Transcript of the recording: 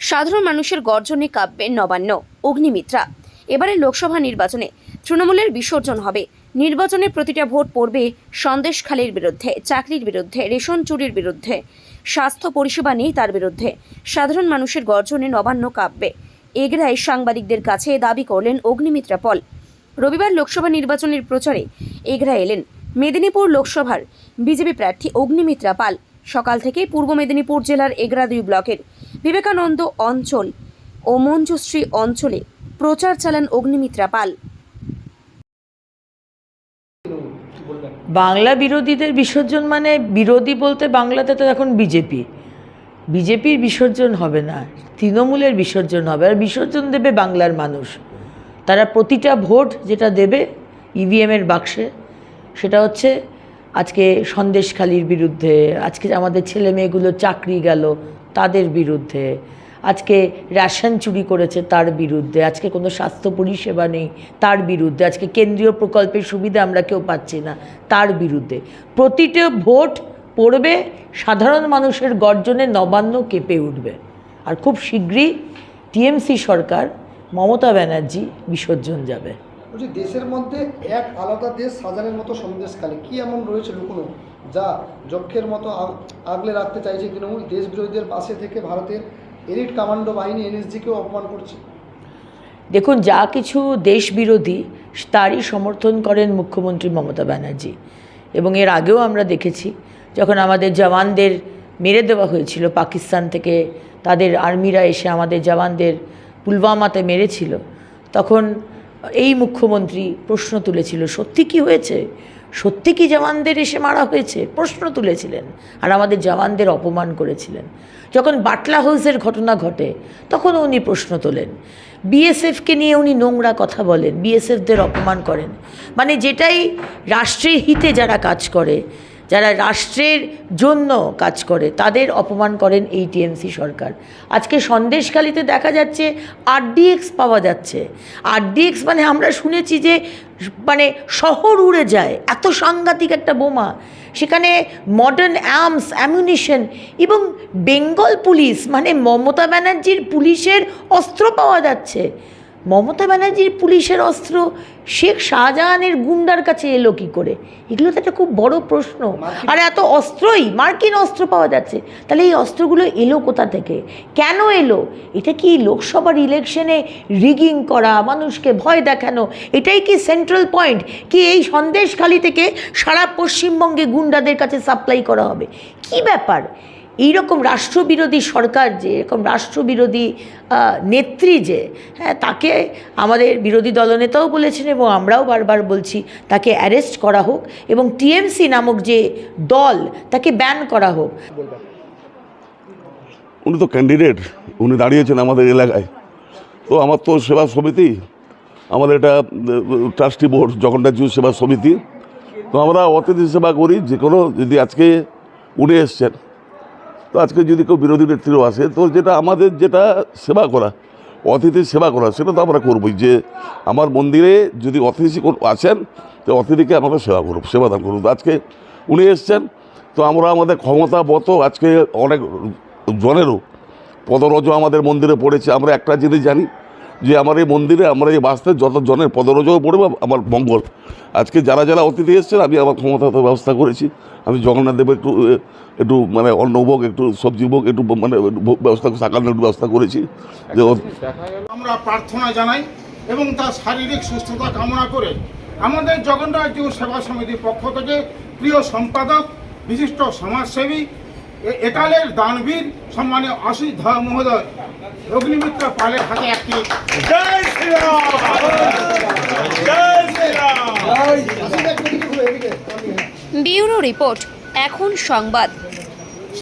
সাধারণ মানুষের গর্জনে কাঁপবে নবান্ন অগ্নিমিত্রা। এবারে লোকসভা নির্বাচনে তৃণমূলের বিসর্জন হবে। নির্বাচনে প্রতিটা ভোট পড়বে সন্দেশখালির বিরুদ্ধে, চাকরির বিরুদ্ধে, রেশন চুরির বিরুদ্ধে। স্বাস্থ্য পরিষেবা নেই তার বিরুদ্ধে। সাধারণ মানুষের গর্জনে নবান্ন কাঁপবে। এগরায় সাংবাদিকদের কাছে দাবি করলেন অগ্নিমিত্রা পল। রবিবার লোকসভা নির্বাচনের প্রচারে এগরা এলেন মেদিনীপুর লোকসভার বিজেপি প্রার্থী অগ্নিমিত্রা পাল। সকাল থেকে পূর্ব মেদিনীপুর জেলার এগরা দুই ব্লকের বিবেকানন্দ অঞ্চল ও মঞ্জুশ্রী অঞ্চলে প্রচার চালান অগ্নিমিত্রা পাল। বাংলা বিরোধীদের বিসর্জন মানে বিরোধী বলতে বাংলাতে তো এখন বিজেপি। বিজেপির বিসর্জন হবে না, তৃণমূলের বিসর্জন হবে। আর বিসর্জন দেবে বাংলার মানুষ। তারা প্রতিটা ভোট যেটা দেবে ইভিএমের বাক্সে, সেটা হচ্ছে আজকে সন্দেশখালির বিরুদ্ধে, আজকে আমাদের ছেলে মেয়েগুলো চাকরি গেল তাদের বিরুদ্ধে। আজকে রেশন চুরি করেছে তার বিরুদ্ধে। আজকে কোনো স্বাস্থ্য পরিষেবা নেই তার বিরুদ্ধে। আজকে কেন্দ্রীয় প্রকল্পের সুবিধা আমরা কেউ পাচ্ছি না তার বিরুদ্ধে। প্রতিটা ভোট পড়বে সাধারণ মানুষের গর্জনে নবান্ন কেঁপে উঠবে। আর খুব শীঘ্রই টিএমসি সরকার, মমতা ব্যানার্জি বিসর্জন যাবে। দেশের মধ্যে এক আলাদা দেশ সাজানের মতো সন্দেশকালে কি এমন রয়েছে লুকোনো? যা যক্ষের মতো আগ- আগলে রাখতে চাইছে তৃণমূল। দেশ বিরোধীদের পাশে থেকে ভারতের এলিট কমান্ডো বাহিনী এনএসজিকেও অপমান করছে। দেখুন, যা কিছু দেশবিরোধী, তারই সমর্থন করেন মুখ্যমন্ত্রী মমতা ব্যানার্জি। এবং এর আগেও আমরা দেখেছি, যখন আমাদের জওয়ানদের মেরে দেওয়া হয়েছিল পাকিস্তান থেকে, তাদের আর্মিরা এসে আমাদের জওয়ানদের পুলওয়ামাতে মেরেছিল, তখন এই মুখ্যমন্ত্রী প্রশ্ন তুলেছিল, সত্যি কি হয়েছে? সত্যি কি জওয়ানদের এসে মারা হয়েছে? প্রশ্ন তুলেছিলেন আর আমাদের জওয়ানদের অপমান করেছিলেন। যখন বাটলা হাউসের ঘটনা ঘটে, তখন উনি প্রশ্ন তোলেন। বিএসএফকে নিয়ে উনি নোংরা কথা বলেন, বিএসএফদের অপমান করেন। মানে যেটাই রাষ্ট্রের হিতে যারা কাজ করে যারা রাষ্ট্রের জন্য কাজ করে, তাদের অপমান করেন এই টিএমসি সরকার। আজকে সন্দেশখালিতে দেখা যাচ্ছে আরডিএক্স পাওয়া যাচ্ছে। আরডিএক্স মানে আমরা শুনেছি যে মানে শহর উড়ে যায়, এত সাংঘাতিক একটা বোমা। সেখানে মডার্ন আর্মস অ্যামিউনিশন এবং বেঙ্গল পুলিশ মানে মমতা ব্যানার্জির পুলিশের অস্ত্র পাওয়া যাচ্ছে। মমতা ব্যানার্জির পুলিশের অস্ত্র শেখ শাহজাহানের গুন্ডার কাছে এলো কি করে? এগুলো তো একটা খুব বড় প্রশ্ন। আর এত অস্ত্রই? মার্কিন অস্ত্র পাওয়া যাচ্ছে। তাহলে এই অস্ত্রগুলো এলো কোথা থেকে? কেন এলো? এটা কি লোকসভার ইলেকশনে রিগিং করা মানুষকে ভয় দেখানো? এটাই কি সেন্ট্রাল পয়েন্ট কি এই সন্দেশখালি থেকে সারা পশ্চিমবঙ্গে গুন্ডাদের কাছে সাপ্লাই করা হবে? কি ব্যাপার? এইরকম রাষ্ট্রবিরোধী সরকার যে, এরকম রাষ্ট্রবিরোধী নেত্রী যে হ্যাঁ তাকে আমাদের বিরোধী দলনেতাও বলেছেন এবং আমরাও বারবার বলছি, তাকে অ্যারেস্ট করা হোক এবং টিএমসি নামক যে দল, তাকে ব্যান করা হোক। উনি তো ক্যান্ডিডেট উনি দাঁড়িয়েছেন আমাদের এলাকায়। তো আমার তো সেবা সমিতি, আমাদের এটা ট্রাস্টি বোর্ড জগন্নাথ সেবা সমিতি। তো আমরা অতিথি সেবা করি যে কোনো যদি আজকে উনি এসছেন তো আজকে যদি কেউ বিরোধী নেত্রীও আসে, তো যেটা আমাদের যেটা সেবা করা, অতিথির সেবা করা, সেটা তো আমরা করবোই যে আমার মন্দিরে যদি অতিথি আসেন, তো অতিথিকে আমাকে সেবা করব সেবাদান করব আজকে উনি এসছেন, তো আমরা আমাদের ক্ষমতা বত আজকে অনেক জনেরও পদরজ আমাদের মন্দিরে পড়েছে। আমরা একটা জিনিস জানি যে আমার এই মন্দিরে, আমরা এই বাস্তে যত জনের পদরজও পড়বে, আমার মঙ্গল। আজকে যারা যারা অতিথি এসছেন, আমি আমার ক্ষমতা তো ব্যবস্থা করেছি। আমি জগন্নাথ দেবের একটু একটু মানে অন্নভোগ, একটু সবজি ভোগ, একটু মানে ব্যবস্থা সাকালের একটু ব্যবস্থা করেছি। যে আমরা প্রার্থনা জানাই এবং তার শারীরিক সুস্থতা কামনা করে আমাদের জগন্নাথ সেবা সমিতির পক্ষ থেকে প্রিয় সম্পাদক, বিশিষ্ট সমাজসেবী একালের দানবীর সম্মানে আশিস ধা মহোদয় অগ্নিমিত্র পালের হাতে একটি ব্যুরো রিপোর্ট এখন সংবাদ।